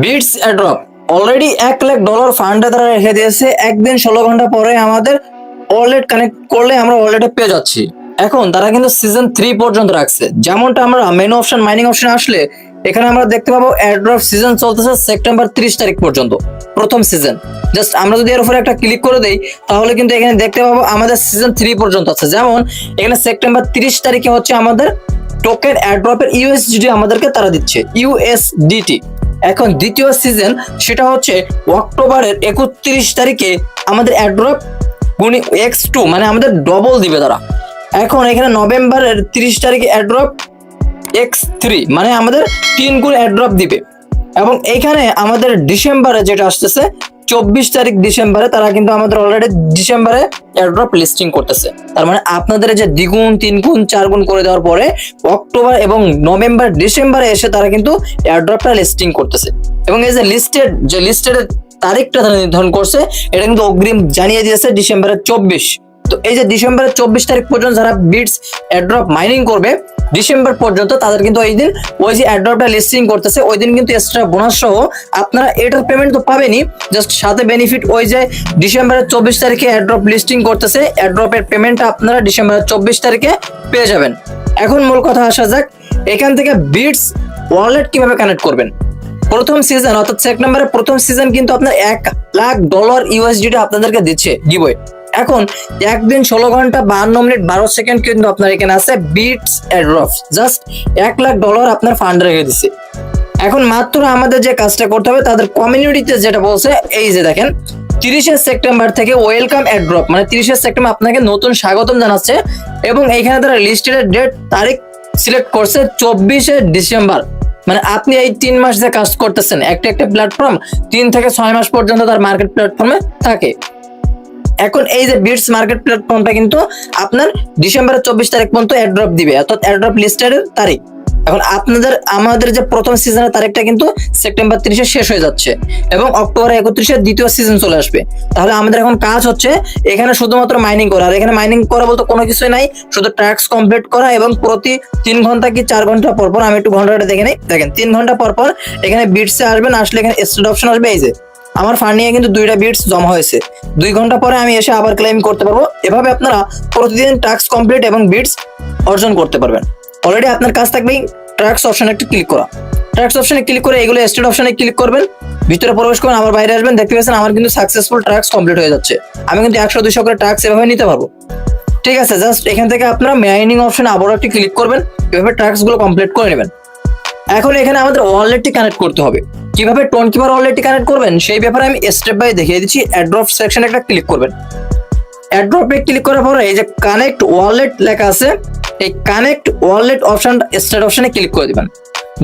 Bits airdrop already এক lakh dollar ফান্ডে তারা রেখে দিয়েছে। একদিন ষোলো ঘণ্টা পরে আমাদের ওয়ালেট কানেক্ট করলে আমরা ওয়ালেটে পেয়ে যাচ্ছি। এখন তারা কিন্তু সিজন থ্রি পর্যন্ত রাখছে। যেমনটা আমরা মেনু অপশন মাইনিং অপশন আসলে, এখানে আমরা দেখতে পাবো অ্যাড্রপ সিজন চলতেছে সেপ্টেম্বর ত্রিশ তারিখ পর্যন্ত, প্রথম সিজন জাস্ট আমরা যদি এর উপরে একটা ক্লিক করে দেই, তাহলে কিন্তু এখানে দেখতে পাবো আমাদের সিজন থ্রি পর্যন্ত আছে। যেমন, এখানে সেপ্টেম্বর তিরিশ তারিখে হচ্ছে আমাদের টোকেন অ্যাড্রপের ইউএসডিটি আমাদেরকে তারা দিচ্ছে। ইউএসডিটি এখন দ্বিতীয় সিজন সেটা হচ্ছে অক্টোবরের একত্রিশ তারিখে আমাদের অ্যাড্রপ গুণি এক্স টু মানে আমাদের ডবল দিবে তারা। এখন এখানে নভেম্বরের তিরিশ তারিখে অ্যাড্রপ এক্স থ্রি মানে আমাদের তিন গুণ অ্যাড্রপ দিবে। এবং এখানে আমাদের ডিসেম্বরে যেটা আসতেছে চব্বিশ তারিখ ডিসেম্বরে তারা কিন্তু আমাদের অলরেডি ডিসেম্বরে এয়ারড্রপ লিস্টিং করতেছে। তার মানে আপনাদের যে দ্বিগুণ তিন গুণ চার গুণ করে দেওয়ার পরে অক্টোবর এবং নভেম্বর, ডিসেম্বরে এসে তারা কিন্তু এয়ারড্রপটা লিস্টিং করতেছে। এবং এই যে লিস্টেড যে লিস্টেড তারিখটা তারা নির্ধারণ করছে, এটা কিন্তু অগ্রিম জানিয়ে দিয়েছে ডিসেম্বরের চব্বিশ। তো এই যে ডিসেম্বরের চব্বিশ তারিখ পর্যন্ত যারা বিটস অ্যাড্রপ মাইনিং করবে ডিসেম্বর পর্যন্ত তাদের কিন্তু ওই দিন ওই যে অ্যাড্রপটা লিস্টিং করতেছে, ওই দিন কিন্তু এক্সট্রা বোনাস সহ আপনারা এটার পেমেন্ট তো পাবেনই। জাস্ট সাথে বেনিফিট ওই যে ডিসেম্বরের চব্বিশ তারিখে অ্যাড্রপ লিস্টিং করতেছে অ্যাড্রপের পেমেন্টটা আপনারা ডিসেম্বরের চব্বিশ তারিখে পেয়ে যাবেন। এখন মূল কথা আসা যাক, এখান থেকে বিটস ওয়ালেট কীভাবে কানেক্ট করবেন? প্রথম সিজন অর্থাৎ সেক নম্বরের প্রথম সিজন কিন্তু আপনার এক লাখ ডলার ইউএসডিটি আপনাদেরকে দিচ্ছে গিবই এখন একদিন ষোলো ঘণ্টা বাহান্ন মিনিট বারো সেকেন্ড কিন্তু আপনার এখানে আছে বিটস অ্যাড্রপ জাস্ট এক লাখ ডলার আপনার ফান্ড রেখে দিচ্ছে এখন মাত্র আমাদের যে কাজটা করতে হবে, তাদের কমিউনিটিতে যেটা বলছে, এই যে দেখেন, তিরিশে সেপ্টেম্বর থেকে ওয়েলকাম অ্যাড্রপ মানে তিরিশে সেপ্টেম্বর আপনাকে নতুন স্বাগতম জানাচ্ছে এবং এইখানে তারা লিস্টেড ডেট তারিখ সিলেক্ট করছে চব্বিশে ডিসেম্বর। মানে আপনি এই তিন মাস যে কাজ করতেছেন, একটা একটা প্ল্যাটফর্ম তিন থেকে ছয় মাস পর্যন্ত তার মার্কেট প্ল্যাটফর্মে থাকে। এখন এই যে বিটস মার্কেট প্ল্যাটফর্মটা কিন্তু আপনার ডিসেম্বরের চব্বিশ তারিখ পর্যন্ত অ্যাড্রপ দিবে, অর্থাৎ অ্যাড্রপ লিস্টের তারিখ। এখন আপনাদের, আমাদের যে প্রথম সিজনের তারিখটা কিন্তু সেপ্টেম্বর তিরিশে শেষ হয়ে যাচ্ছে এবং অক্টোবর একত্রিশে দ্বিতীয় সিজন চলে আসবে। তাহলে আমাদের এখন কাজ হচ্ছে এখানে শুধুমাত্র মাইনিং করা। আর এখানে মাইনিং করা বলতে কোনো কিছুই নাই, শুধু ট্যাক্স কমপ্লিট করা এবং প্রতি তিন ঘণ্টা কি চার ঘণ্টা পর পর, আমি একটু ঘন্টাটা দেখে নিই, দেখেন, তিন ঘণ্টা পর পর এখানে বিটসে আসবেন আসলে এখানে স্টেট অপশন আসবে, এই যে। আমার ফান্ডিংয়ে কিন্তু দুইটা বিটস জমা হয়েছে। দুই ঘণ্টা পরে আমি এসে আবার ক্লেম করতে পারব। এভাবে আপনারা প্রতিদিন টাস্ক কমপ্লিট এবং বিটস অর্জন করতে পারবেন। অলরেডি আপনার কাজ থাকবেই ট্রাক্স অপশনে একটু ক্লিক করা। ট্রাক্স অপশনে ক্লিক করে এগুলো স্টেট অপশনে ক্লিক করবেন। ভিতরে প্রবেশ করবেন আবার বাইরে আসবেন। দেখতে পাচ্ছেন আমার কিন্তু সাকসেসফুল ট্রাক্স কমপ্লিট হয়ে যাচ্ছে। আমি কিন্তু একশো দুশো করে ট্রাক্স এভাবে নিতে পারব। ঠিক আছে জাস্ট এখান থেকে আপনারা মাইনিং অপশনে আবারও একটি ক্লিক করবেন। এভাবে ট্রাক্সগুলো কমপ্লিট করে নেবেন। এখন এখানে আমাদের ওয়ালেটটি কানেক্ট করতে হবে। কীভাবে টোন কিপার ওয়ালেটটি কানেক্ট করবেন, সেই ব্যাপারে আমি স্টেপ বাই দেখিয়ে দিচ্ছি। অ্যাড্রপ সেকশনে একটা ক্লিক করবেন। অ্যাড্রপে ক্লিক করার পরে এই যে কানেক্ট ওয়ালেট লেখা আছে, এই কানেক্ট ওয়ালেট অপশন স্টার্ট অপশনে ক্লিক করে দিবেন।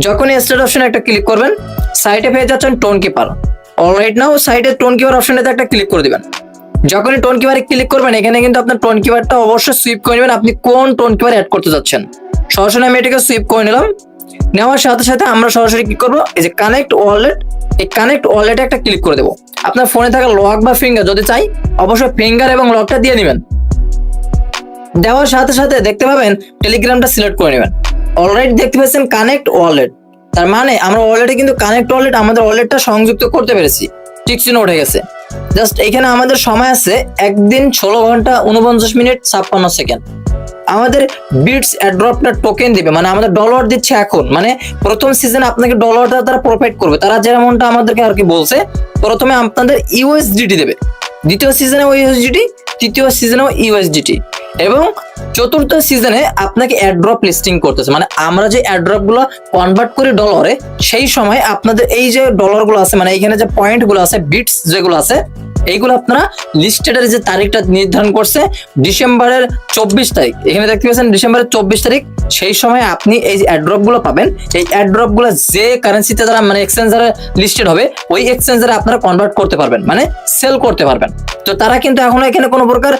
যখনই স্টার্ট অপশনে একটা ক্লিক করবেন সাইটে পেয়ে যাচ্ছেন টোন কিপার অলরাইট নাও সাইডে টোন কিপার অপশনেতে একটা ক্লিক করে দিবেন। যখনই টোন কিপারে ক্লিক করবেন, এখানে কিন্তু আপনার টোন কিপারটা অবশ্যই সুইপ করে নেবেন। আপনি কোন টোন কিপার অ্যাড করতে যাচ্ছেন? সরাসরি আমি এটাকে সুইপ করে নিলাম। নেওয়ার সাথে সাথে আমরা সরাসরি কি করব? এই যে কানেক্ট ওয়ালেট এই কানেক্ট ওয়ালেটে একটা ক্লিক করে দেবো। আপনার ফোনে থাকা লক বা ফিঙ্গার যদি চাই, অবশ্যই ফিঙ্গার এবং লকটা দিয়ে নেবেন। দেওয়ার সাথে সাথে দেখতে পাবেন টেলিগ্রামটা সিলেক্ট করে নেবেন। অলরেডি দেখতে পাচ্ছেন কানেক্ট ওয়ালেট তার মানে আমরা ওয়ালেটে কিন্তু কানেক্ট ওয়ালেট আমাদের ওয়ালেটটা সংযুক্ত করতে পেরেছি। ঠিক চিহ্ন উঠে গেছে। জাস্ট এখানে আমাদের সময় আছে একদিন ষোলো ঘণ্টা উনপঞ্চাশ মিনিট ছাপ্পান্ন সেকেন্ড। আমাদের বিটস অ্যাড্রপটা টোকেন দিবে মানে আমাদের ডলার দিচ্ছে এখন মানে প্রথম সিজনে আপনাকে ডলারটা তারা প্রোভাইড করবে, তারা যেমনটা আমাদেরকে আর কি বলছে, প্রথমে আপনাদের ইউএসডিটি দেবে, দ্বিতীয় সিজনে ইউএসডিটি তৃতীয় সিজনেও ইউএসডিটি এবং চতুর্থ সিজনে আপনাকে অ্যাড্রপ লিস্টিং করতেছে মানে আমরা যে অ্যাড্রপগুলো কনভার্ট করি ডলারে সেই সময় আপনাদের এই যে ডলারগুলো আছে মানে এইখানে যে পয়েন্টগুলো আছে বিটস যেগুলো আছে এইগুলো আপনারা লিস্টেডের যে তারিখটা নির্ধারণ করছে ডিসেম্বরের চব্বিশ তারিখ। এখানে দেখতে পাচ্ছেন ডিসেম্বরের চব্বিশ তারিখ, সেই সময় আপনি এই যে অ্যাড্রপগুলো পাবেন এই অ্যাড্রপগুলো যে কারেন্সিতে তারা মানে এক্সচেঞ্জারে লিস্টেড হবে, ওই এক্সচেঞ্জারে আপনারা কনভার্ট করতে পারবেন মানে সেল করতে পারবেন। তো তারা কিন্তু এখনও এখানে কোনো প্রকার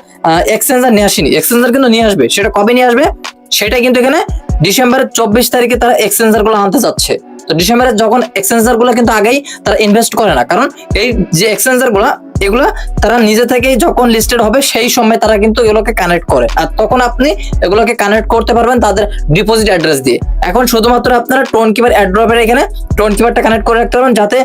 এক্সচেঞ্জার নিয়ে আসেনি। এক্সচেঞ্জার কিন্তু নিয়ে আসবে, সেটা কবে নিয়ে আসবে? সেটা কিন্তু এখানে ডিসেম্বরের চব্বিশ তারিখে তারা এক্সচেঞ্জারগুলো আনতে যাচ্ছে। তো ডিসেম্বরে যখন এক্সচেঞ্জারগুলো কিন্তু আগেই তারা ইনভেস্ট করে না, কারণ এই যে এক্সচেঞ্জারগুলা এগুলো তারা নিজে থেকেই যখন লিস্টেড হবে, সেই সময় তারা কিন্তু এগুলোকে কানেক্ট করে। আর তখন আপনি এগুলোকে কানেক্ট করতে পারবেন তাদের ডিপোজিট অ্যাড্রেস দিয়ে। এখন শুধুমাত্র আপনারা টোন কিপার অ্যাড্রপের এখানে টোন কিপারটা কানেক্ট করে রাখতে পারবেন, যাতে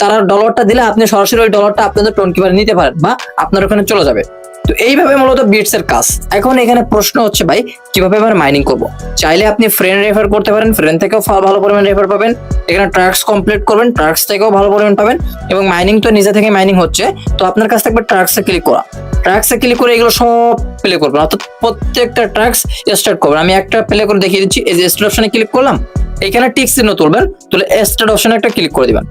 তারা ডলারটা দিলে আপনি সরাসরি ওই ডলারটা আপনাদের টোন কিপার নিতে পারেন বা আপনার ওখানে চলে যাবে। তো এইভাবে মূলত বিটস এর কাজ। এখন এখানে প্রশ্ন হচ্ছে ভাই, কীভাবে এবার মাইনিং করব? চাইলে আপনি ফ্রেন্ড রেফার করতে পারেন ফ্রেন্ড থেকেও ভালো পরিমাণ রেফার পাবেন। এখানে ট্রাক্স কমপ্লিট করবেন ট্রাক্স থেকেও ভালো পরিমাণ পাবেন এবং মাইনিং তো নিজে থেকে মাইনিং হচ্ছে। তো আপনার কাছ থেকে ট্রাক্সে ক্লিক করা। ট্রাক্সে ক্লিক করে এগুলো সব প্লে করবেন। অর্থাৎ প্রত্যেকটা ট্রাক্স স্টার্ট করবেন। আমি একটা প্লে করে দেখিয়ে দিচ্ছি, এই যে স্টার্ট অপশনে ক্লিক করলাম, এখানে টিক চিহ্ন তুলবেন, তাহলে স্টার্ট অপশনে একটা ক্লিক করে দিবেন।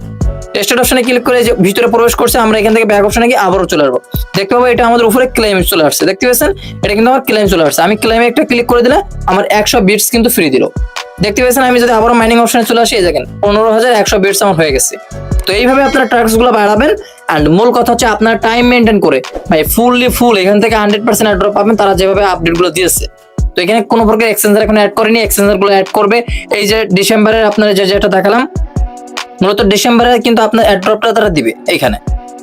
স্টার্ট অপশনে ক্লিক করে যে ভিতরে প্রবেশ করছে, আমরা এখান থেকে ব্যাক অপশনে গিয়ে আবারও চলে আসব। দেখতে পাবো এটা আমাদের উপরে ক্লেম চলে আসছে। দেখতে পাচ্ছেন? এটা কিন্তু আমার ক্লেম চলে আসছে। আমি ক্লেমে একটা ক্লিক করে দিলে আমার একশো বিটস কিন্তু ফ্রি দিল। দেখতে পাচ্ছেন? আমি যদি আবারও মাইনিং অপশনে চলে আসি দেখেন, পনেরো হাজার একশো বিটস আমার হয়ে গেছে। তো এইভাবে আপনারা ট্রাক্সগুলো বাড়াবেন। অ্যান্ড মূল কথা হচ্ছে আপনার টাইম মেনটেন করে, ভাই ফুললি ফুল এখান থেকে হান্ড্রেড পার্সেন্ট অ্যাড্রপ পাবেন, তারা যেভাবে আপডেটগুলো দিয়েছে। তো এখানে কোনো প্রকার এক্সচেঞ্জার এখন অ্যাড করেনি এক্সচেঞ্জারগুলো অ্যাড করবে। এই যে ডিসেম্বরের আপনারা যে যেটা দেখালাম মূলত ডিসেম্বরে কিন্তু আপনার অ্যাড্রপটা তারা দিবে এইখানে।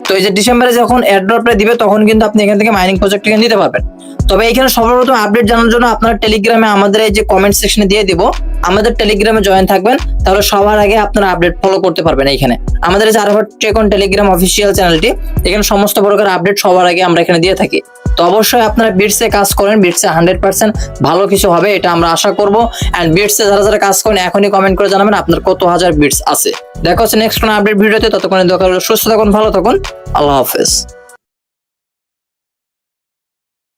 তো এই যে ডিসেম্বরে যখন অ্যাড্রপটা দিবে, তখন কিন্তু আপনি এখান থেকে মাইনিং প্রজেক্ট থেকে নিতে পারবেন। তবে এখানে সর্বপ্রথম আপডেট জানার জন্য আপনারা টেলিগ্রামে আমাদের এই যে কমেন্ট সেকশনে দিয়ে দিব। আমাদের টেলিগ্রামে জয়েন থাকবেন, তাহলে সবার আগে আপনারা আপডেট ফলো করতে পারবেন এইখানে। আমাদের যে আরফার টেকন টেলিগ্রাম অফিসিয়াল চ্যানেলটি এখানে সমস্ত প্রকার আপডেট সবার আগে আমরা এখানে দিয়ে থাকি। তো অবশ্যই আপনারা বিটসে কাজ করেন বিটসে হান্ড্রেড পার্সেন্ট ভালো কিছু হবে, এটা আমরা আশা করব। অ্যান্ড বিটসে যারা যারা কাজ করেন, এখনই কমেন্ট করে জানাবেন আপনার কত হাজার বিটস আছে। দেখা হচ্ছে নেক্সট কোনো আপডেট ভিডিওতে, ততক্ষণে দরকার সুস্থ থাকুন, ভালো থাকুন। আল্লাহ হাফেজ।